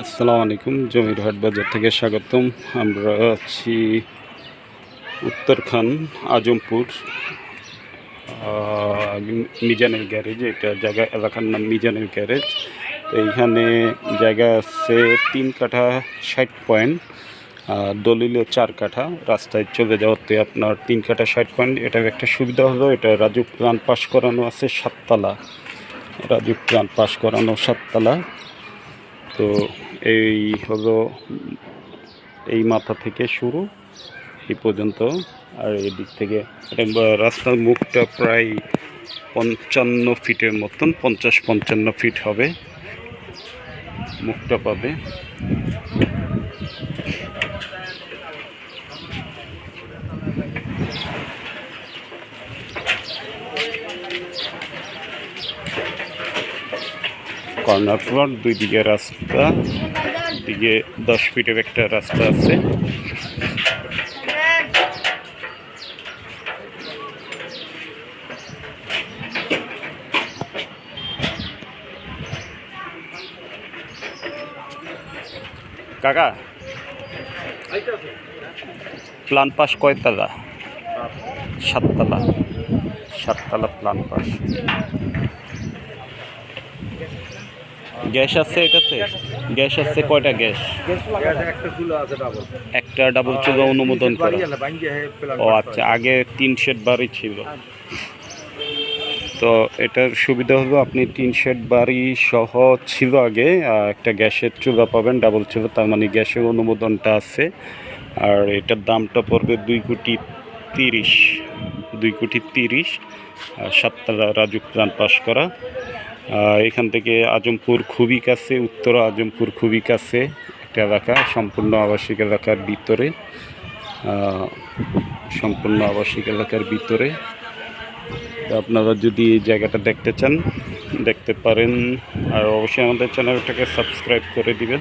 আসসালামু আলাইকুম, জমির হাট বাজার থেকে স্বাগতম। আমরা আছি উত্তরখান, আজমপুর মিজানের গ্যারেজ, এটা জায়গা, এলাকার নাম মিজানের গ্যারেজ। এইখানে জায়গা আছে তিন কাঠা ষাট পয়েন্ট। দলিলে চার কাঠা, রাস্তায় চলে যাওয়াতে আপনার তিন কাঠা ষাট পয়েন্ট এটার একটা সুবিধা হলো, এটা রাজু প্রাণ পাস করানো আছে সাততলা। রাজু প্রাণ পাস করানো সাততলা। তো এই হলো এই মাথা থেকে শুরু, এই পর্যন্ত। আর এই দিক থেকে রাস্তার মুখটা প্রায় পঞ্চান্ন ফিটের মতন, পঞ্চাশ পঞ্চান্ন ফিট হবে। মুখটা পাবে। কর্নার প্লট দুই দিকে রাস্তা, দিকে দশ ফিটের একটা রাস্তা আছে। কাকা প্লান পাস কয়তলা? সাততলা। সাততলা প্লান পাস গ্যাস আছে এটাতে? গ্যাস আছে কয়টা গ্যাস? একটা ডাবল চুলা অনুমোদন করা। ও আচ্ছা আগে তিন শেড বাড়ি ছিল। তো এটার সুবিধা হলো আপনি তিন শেড বাড়ি সহ ছিল আগে একটা গ্যাসের চুলা পাবেন ডাবল চুলা, তার মানে গ্যাসের অনুমোদনটা আছে। আর এটার দামটা পড়বে দুই কোটি তিরিশ, দুই কোটি তিরিশ সাততলা রাজু প্ল্যান পাস করা। এখান থেকে আজমপুর খুবই কাছে, উত্তর আজমপুর খুবই কাছে একটা এলাকা, সম্পূর্ণ আবাসিক এলাকার ভিতরে সম্পূর্ণ আবাসিক এলাকার ভিতরে। আপনারা যদি এই জায়গাটা দেখতে চান, দেখতে পারেন। আর অবশ্যই আমাদের চ্যানেলটাকে সাবস্ক্রাইব করে দিবেন।